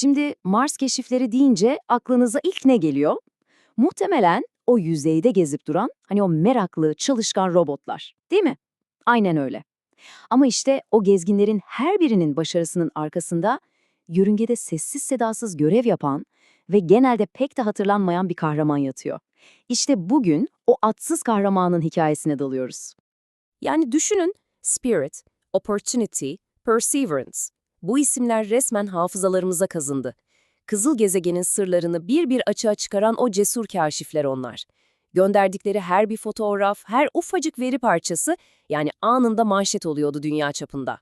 Şimdi Mars keşifleri deyince aklınıza ilk ne geliyor? Muhtemelen o yüzeyde gezip duran, hani o meraklı, çalışkan robotlar, değil mi? Aynen öyle. Ama işte o gezginlerin her birinin başarısının arkasında yörüngede sessiz sedasız görev yapan ve genelde pek de hatırlanmayan bir kahraman yatıyor. İşte bugün o atsız kahramanın hikayesine dalıyoruz. Yani düşünün Spirit, Opportunity, Perseverance. Bu isimler resmen hafızalarımıza kazındı. Kızıl gezegenin sırlarını bir bir açığa çıkaran o cesur kaşifler onlar. Gönderdikleri her bir fotoğraf, her ufacık veri parçası yani anında manşet oluyordu dünya çapında.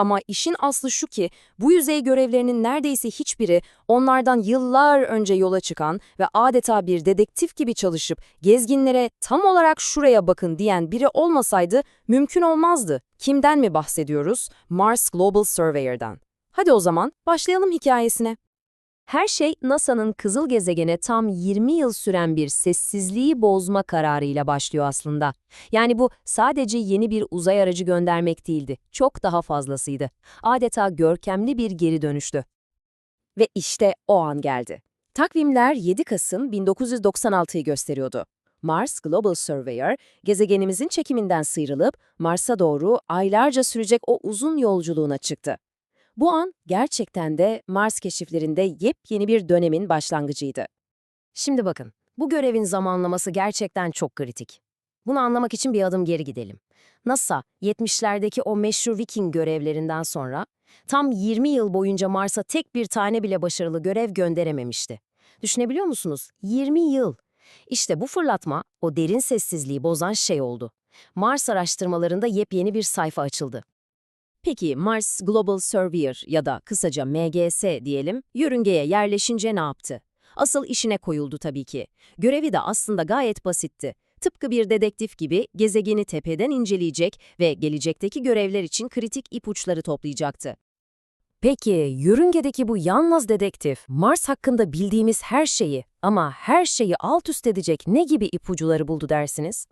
Ama işin aslı şu ki bu yüzey görevlerinin neredeyse hiçbiri onlardan yıllar önce yola çıkan ve adeta bir dedektif gibi çalışıp gezginlere tam olarak şuraya bakın diyen biri olmasaydı mümkün olmazdı. Kimden mi bahsediyoruz? Mars Global Surveyor'dan. Hadi o zaman başlayalım hikayesine. Her şey NASA'nın kızıl gezegene tam 20 yıl süren bir sessizliği bozma kararıyla başlıyor aslında. Yani bu sadece yeni bir uzay aracı göndermek değildi, çok daha fazlasıydı. Adeta görkemli bir geri dönüştü. Ve işte o an geldi. Takvimler 7 Kasım 1996'yı gösteriyordu. Mars Global Surveyor, gezegenimizin çekiminden sıyrılıp Mars'a doğru aylarca sürecek o uzun yolculuğuna çıktı. Bu an gerçekten de Mars keşiflerinde yepyeni bir dönemin başlangıcıydı. Şimdi bakın, bu görevin zamanlaması gerçekten çok kritik. Bunu anlamak için bir adım geri gidelim. NASA, 70'lerdeki o meşhur Viking görevlerinden sonra tam 20 yıl boyunca Mars'a tek bir tane bile başarılı görev gönderememişti. Düşünebiliyor musunuz? 20 yıl. İşte bu fırlatma, o derin sessizliği bozan şey oldu. Mars araştırmalarında yepyeni bir sayfa açıldı. Peki Mars Global Surveyor ya da kısaca MGS diyelim, yörüngeye yerleşince ne yaptı? Asıl işine koyuldu tabii ki. Görevi de aslında gayet basitti. Tıpkı bir dedektif gibi gezegeni tepeden inceleyecek ve gelecekteki görevler için kritik ipuçları toplayacaktı. Peki, yörüngedeki bu yalnız dedektif, Mars hakkında bildiğimiz her şeyi ama her şeyi alt üst edecek ne gibi ipuçları buldu dersiniz?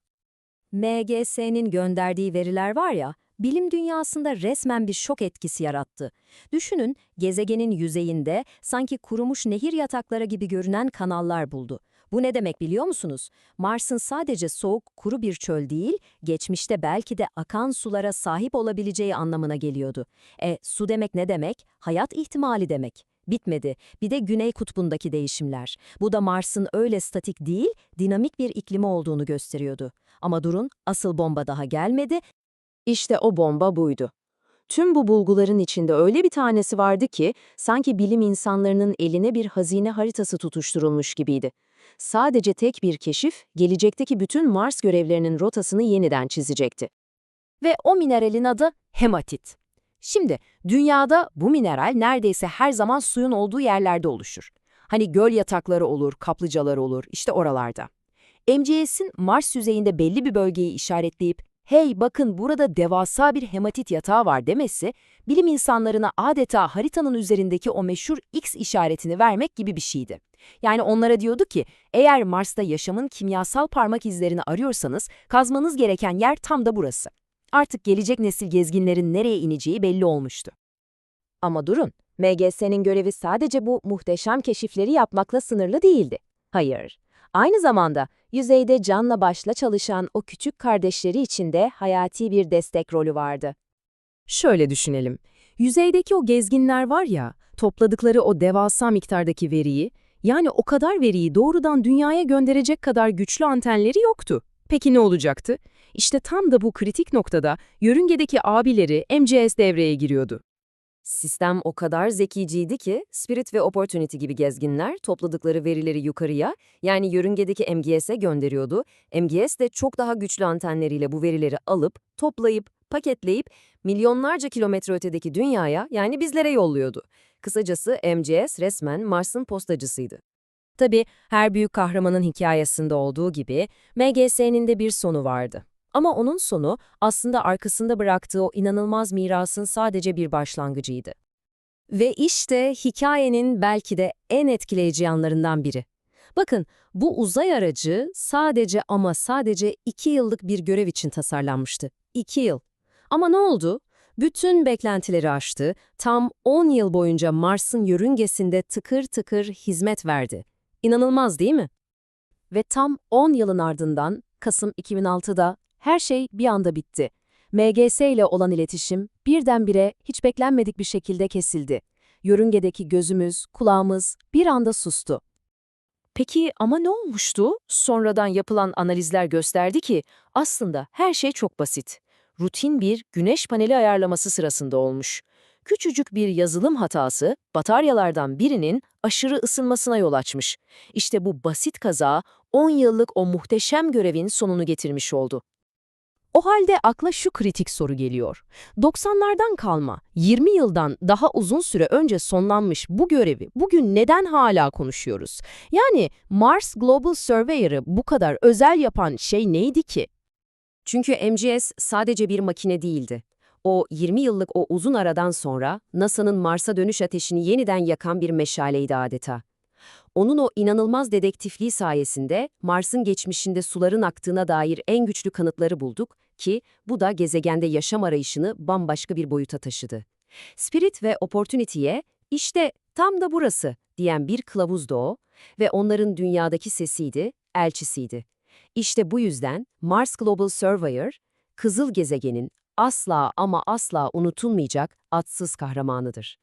MGS'nin gönderdiği veriler var ya, bilim dünyasında resmen bir şok etkisi yarattı. Düşünün, gezegenin yüzeyinde sanki kurumuş nehir yatakları gibi görünen kanallar buldu. Bu ne demek biliyor musunuz? Mars'ın sadece soğuk, kuru bir çöl değil, geçmişte belki de akan sulara sahip olabileceği anlamına geliyordu. E, su demek ne demek? Hayat ihtimali demek. Bitmedi. Bir de Güney Kutbu'ndaki değişimler. Bu da Mars'ın öyle statik değil, dinamik bir iklimi olduğunu gösteriyordu. Ama durun, asıl bomba daha gelmedi işte o bomba buydu. Tüm bu bulguların içinde öyle bir tanesi vardı ki, sanki bilim insanlarının eline bir hazine haritası tutuşturulmuş gibiydi. Sadece tek bir keşif, gelecekteki bütün Mars görevlerinin rotasını yeniden çizecekti. Ve o mineralin adı hematit. Şimdi, dünyada bu mineral neredeyse her zaman suyun olduğu yerlerde oluşur. Hani göl yatakları olur, kaplıcalar olur, işte oralarda. MGS'in Mars yüzeyinde belli bir bölgeyi işaretleyip hey bakın burada devasa bir hematit yatağı var demesi, bilim insanlarına adeta haritanın üzerindeki o meşhur X işaretini vermek gibi bir şeydi. Yani onlara diyordu ki, eğer Mars'ta yaşamın kimyasal parmak izlerini arıyorsanız, kazmanız gereken yer tam da burası. Artık gelecek nesil gezginlerin nereye ineceği belli olmuştu. Ama durun, MGS'nin görevi sadece bu muhteşem keşifleri yapmakla sınırlı değildi. Hayır, Aynı zamanda yüzeyde canla başla çalışan o küçük kardeşleri için de hayati bir destek rolü vardı. Şöyle düşünelim. Yüzeydeki o gezginler var ya, topladıkları o devasa miktardaki veriyi, yani o kadar veriyi doğrudan dünyaya gönderecek kadar güçlü antenleri yoktu. Peki ne olacaktı? İşte tam da bu kritik noktada yörüngedeki abileri MCS devreye giriyordu. Sistem o kadar zekiciydi ki Spirit ve Opportunity gibi gezginler topladıkları verileri yukarıya yani yörüngedeki MGS'e gönderiyordu. MGS de çok daha güçlü antenleriyle bu verileri alıp, toplayıp, paketleyip milyonlarca kilometre ötedeki dünyaya yani bizlere yolluyordu. Kısacası MGS resmen Mars'ın postacısıydı. Tabi her büyük kahramanın hikayesinde olduğu gibi MGS'nin de bir sonu vardı. Ama onun sonu aslında arkasında bıraktığı o inanılmaz mirasın sadece bir başlangıcıydı. Ve işte hikayenin belki de en etkileyici yanlarından biri. Bakın, bu uzay aracı sadece ama sadece iki yıllık bir görev için tasarlanmıştı. İki yıl. Ama ne oldu? Bütün beklentileri aştı, tam 10 yıl boyunca Mars'ın yörüngesinde tıkır tıkır hizmet verdi. İnanılmaz değil mi? Ve tam 10 yılın ardından Kasım 2006'da her şey bir anda bitti. MGS ile olan iletişim birdenbire hiç beklenmedik bir şekilde kesildi. Yörüngedeki gözümüz, kulağımız bir anda sustu. Peki ama ne olmuştu? Sonradan yapılan analizler gösterdi ki aslında her şey çok basit. Rutin bir güneş paneli ayarlaması sırasında olmuş. Küçücük bir yazılım hatası bataryalardan birinin aşırı ısınmasına yol açmış. İşte bu basit kaza 10 yıllık o muhteşem görevin sonunu getirmiş oldu. O halde akla şu kritik soru geliyor. 90'lardan kalma, 20 yıldan daha uzun süre önce sonlanmış bu görevi bugün neden hala konuşuyoruz? Yani Mars Global Surveyor'ı bu kadar özel yapan şey neydi ki? Çünkü MGS sadece bir makine değildi. O 20 yıllık o uzun aradan sonra NASA'nın Mars'a dönüş ateşini yeniden yakan bir meşaleydi adeta. Onun o inanılmaz dedektifliği sayesinde Mars'ın geçmişinde suların aktığına dair en güçlü kanıtları bulduk ki bu da gezegende yaşam arayışını bambaşka bir boyuta taşıdı. Spirit ve Opportunity'ye işte tam da burası diyen bir kılavuzdu o ve onların dünyadaki sesiydi, elçisiydi. İşte bu yüzden Mars Global Surveyor, Kızıl Gezegen'in asla ama asla unutulmayacak atsız kahramanıdır.